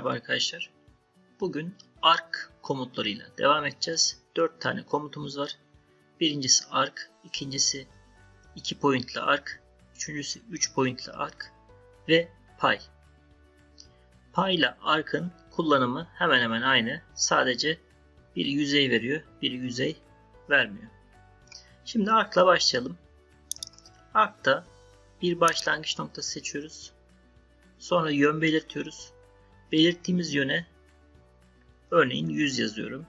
Merhaba arkadaşlar. Bugün arc komutlarıyla devam edeceğiz. 4 tane komutumuz var. Birincisi arc, ikincisi 2 pointli arc, üçüncüsü 3 pointli arc ve py. Py ile arc'ın kullanımı hemen hemen aynı. Sadece bir yüzey veriyor, bir yüzey vermiyor. Şimdi arc'la başlayalım. Arc'ta bir başlangıç noktası seçiyoruz. Sonra yön belirtiyoruz. Belirttiğimiz yöne örneğin 100 yazıyorum.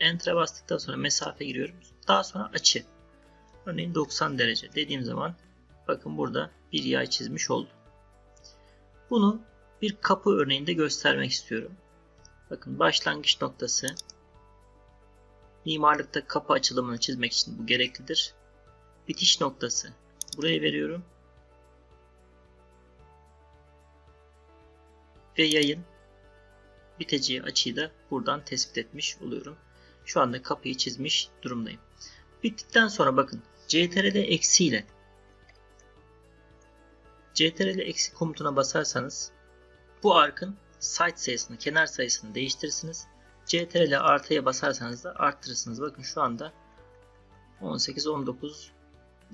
Enter'a bastıktan sonra mesafe giriyorum. Daha sonra açı. Örneğin 90 derece dediğim zaman bakın burada bir yay çizmiş oldum. Bunu bir kapı örneğinde göstermek istiyorum. Bakın başlangıç noktası mimarlıkta kapı açılımını çizmek için bu gereklidir. Bitiş noktası buraya veriyorum. Ve yayın biteceği açıyı da buradan tespit etmiş oluyorum. Şu anda kapıyı çizmiş durumdayım. Bittikten sonra bakın CTRL eksi ile CTRL eksi komutuna basarsanız bu arkın site sayısını, kenar sayısını değiştirirsiniz. CTRL artıya basarsanız da arttırırsınız. Bakın şu anda 18, 19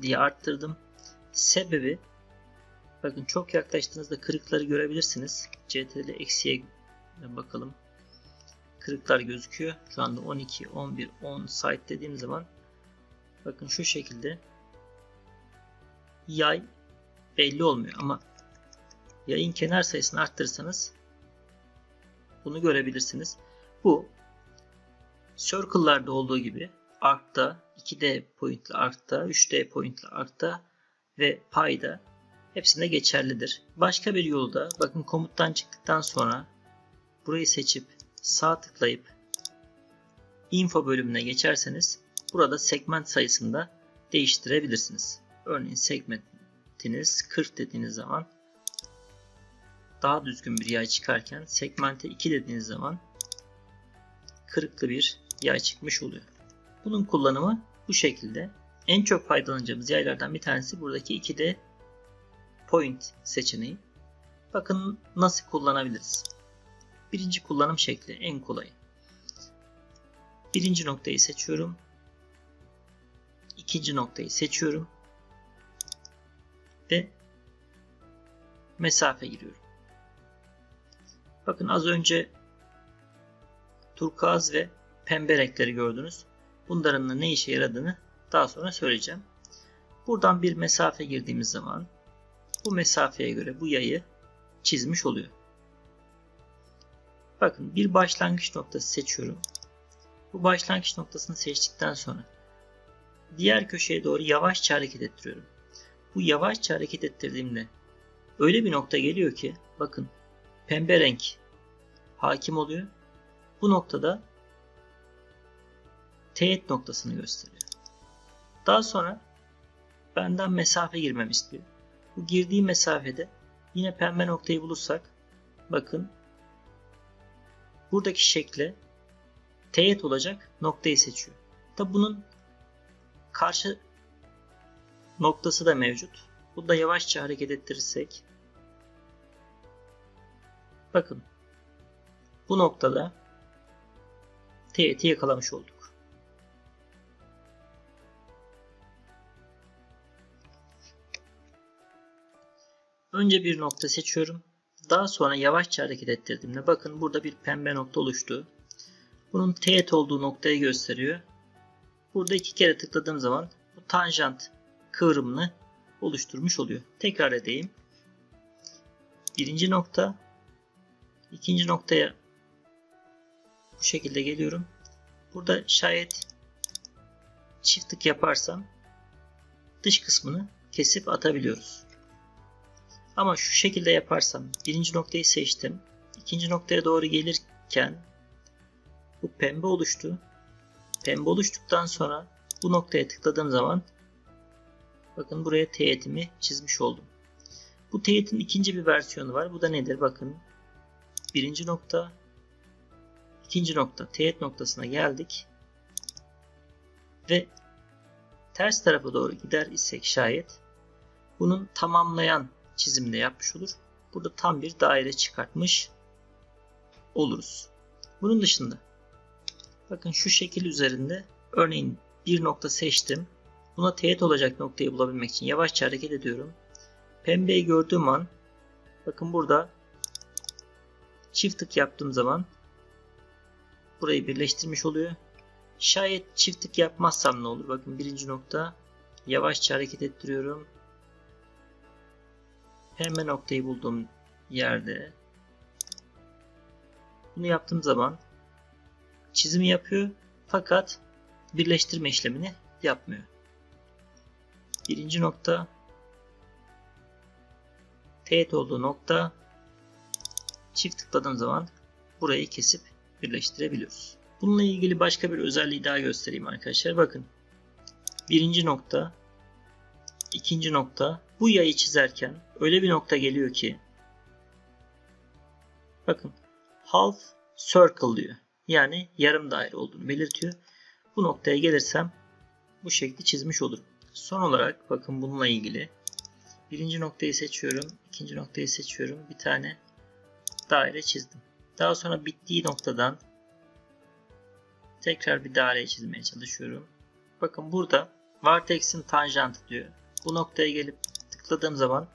diye arttırdım. Sebebi Bakın çok yaklaştığınızda kırıkları görebilirsiniz. CTRL eksiye bakalım. Kırıklar gözüküyor. Şu anda 12, 11, 10 site dediğim zaman bakın şu şekilde yay belli olmuyor ama yayın kenar sayısını arttırırsanız bunu görebilirsiniz. Bu circle'larda olduğu gibi arc'ta 2D pointli arc'ta 3D pointli arc'ta ve payda hepsinde geçerlidir. Başka bir yolda bakın komuttan çıktıktan sonra burayı seçip sağ tıklayıp info bölümüne geçerseniz burada segment sayısını da değiştirebilirsiniz. Örneğin segmentiniz 40 dediğiniz zaman daha düzgün bir yay çıkarken segmente 2 dediğiniz zaman kırıklı bir yay çıkmış oluyor. Bunun kullanımı bu şekilde. En çok faydalanacağımız yaylardan bir tanesi buradaki 2D point seçeneği. Bakın nasıl kullanabiliriz. Birinci kullanım şekli en kolayı. Birinci noktayı seçiyorum. İkinci noktayı seçiyorum. Ve mesafe giriyorum. Bakın az önce turkuaz ve pembe renkleri gördünüz. Bunların da ne işe yaradığını daha sonra söyleyeceğim. Buradan bir mesafe girdiğimiz zaman bu mesafeye göre bu yayı çizmiş oluyor. Bakın bir başlangıç noktası seçiyorum. Bu başlangıç noktasını seçtikten sonra diğer köşeye doğru yavaşça hareket ettiriyorum. Bu yavaşça hareket ettirdiğimde öyle bir nokta geliyor ki bakın pembe renk hakim oluyor. Bu noktada teğet noktasını gösteriyor. Daha sonra benden mesafe girmemi istiyor. Bu girdiği mesafede yine pembe noktayı bulursak bakın buradaki şekle teğet olacak noktayı seçiyor. Tabi bunun karşı noktası da mevcut. Bu da yavaşça hareket ettirirsek bakın bu noktada teğeti yakalamış olduk. Önce bir nokta seçiyorum. Daha sonra yavaşça hareket ettirdiğimde bakın burada bir pembe nokta oluştu. Bunun teğet olduğu noktayı gösteriyor. Burada iki kere tıkladığım zaman bu tanjant kıvrımını oluşturmuş oluyor. Tekrar edeyim. Birinci nokta. ikinci noktaya bu şekilde geliyorum. Burada şayet çift tık yaparsam dış kısmını kesip atabiliyoruz. Ama şu şekilde yaparsam birinci noktayı seçtim. ikinci noktaya doğru gelirken bu pembe oluştu. Pembe oluştuktan sonra bu noktaya tıkladığım zaman bakın buraya teğetimi çizmiş oldum. Bu teğetin ikinci bir versiyonu var. Bu da nedir? Bakın birinci nokta ikinci nokta teğet noktasına geldik. Ve ters tarafa doğru gider isek şayet bunun tamamlayan çizimde yapmış olur. Burada tam bir daire çıkartmış oluruz. Bunun dışında bakın şu şekil üzerinde örneğin bir nokta seçtim. Buna teğet olacak noktayı bulabilmek için yavaşça hareket ediyorum. Pembeyi gördüğüm an bakın burada çift tık yaptığım zaman burayı birleştirmiş oluyor. Şayet çift tık yapmazsam ne olur? Bakın birinci nokta yavaşça hareket ettiriyorum. Pembe noktayı bulduğum yerde bunu yaptığım zaman çizimi yapıyor fakat birleştirme işlemini yapmıyor. Birinci nokta teğet olduğu nokta çift tıkladığım zaman burayı kesip birleştirebiliyoruz. Bununla ilgili başka bir özelliği daha göstereyim arkadaşlar. Bakın. Birinci nokta, ikinci nokta. Bu yayı çizerken öyle bir nokta geliyor ki bakın half circle diyor. Yani yarım daire olduğunu belirtiyor. Bu noktaya gelirsem bu şekli çizmiş olurum. Son olarak bakın bununla ilgili birinci noktayı seçiyorum. ikinci noktayı seçiyorum. Bir tane daire çizdim. Daha sonra bittiği noktadan tekrar bir daire çizmeye çalışıyorum. Bakın burada Vertex'in tanjantı diyor. Bu noktaya gelip tıkladığım zaman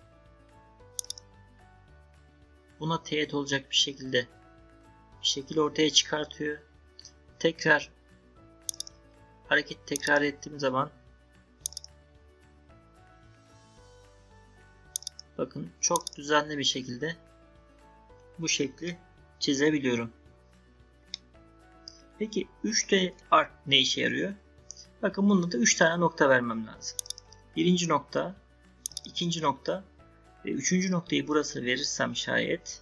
buna teğet olacak bir şekilde bir şekil ortaya çıkartıyor. Tekrar hareket tekrar ettiğim zaman bakın çok düzenli bir şekilde bu şekli çizebiliyorum. Peki 3D art ne işe yarıyor? Bakın bunda da 3 tane nokta vermem lazım. Birinci nokta, ikinci nokta ve üçüncü noktayı burası verirsem şayet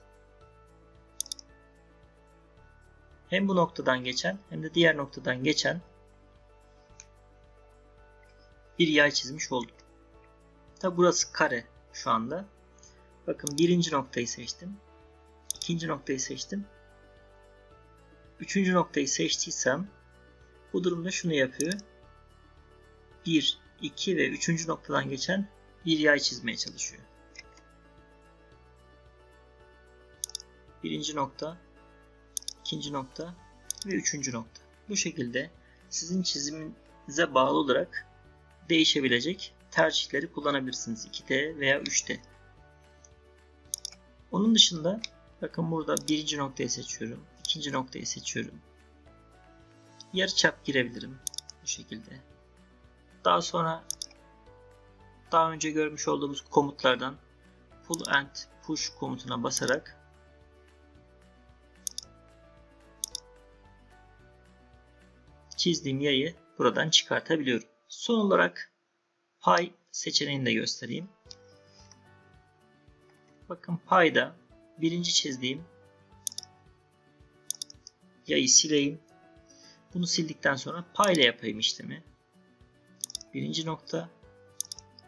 hem bu noktadan geçen hem de diğer noktadan geçen bir yay çizmiş oldum. Tabi burası kare şu anda. Bakın birinci noktayı seçtim. ikinci noktayı seçtim. Üçüncü noktayı seçtiysem bu durumda şunu yapıyor. 1, 2 ve 3. noktadan geçen bir yay çizmeye çalışıyor. Birinci nokta, ikinci nokta ve üçüncü nokta. Bu şekilde sizin çiziminize bağlı olarak değişebilecek tercihleri kullanabilirsiniz. 2D veya 3D. Onun dışında bakın burada birinci noktayı seçiyorum. ikinci noktayı seçiyorum. Yarı çap girebilirim. Bu şekilde. Daha sonra daha önce görmüş olduğumuz komutlardan pull and push komutuna basarak çizdiğim yayı buradan çıkartabiliyorum. Son olarak pay seçeneğini de göstereyim. Bakın payda birinci çizdiğim yayı sileyim. Bunu sildikten sonra payla yapayım işlemi. Birinci nokta,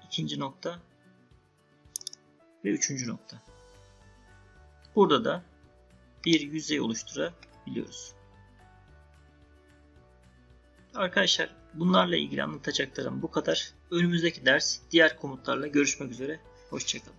ikinci nokta ve üçüncü nokta. Burada da bir yüzey oluşturabiliyoruz. Arkadaşlar bunlarla ilgili anlatacaklarım bu kadar. Önümüzdeki ders diğer komutlarla görüşmek üzere. Hoşçakalın.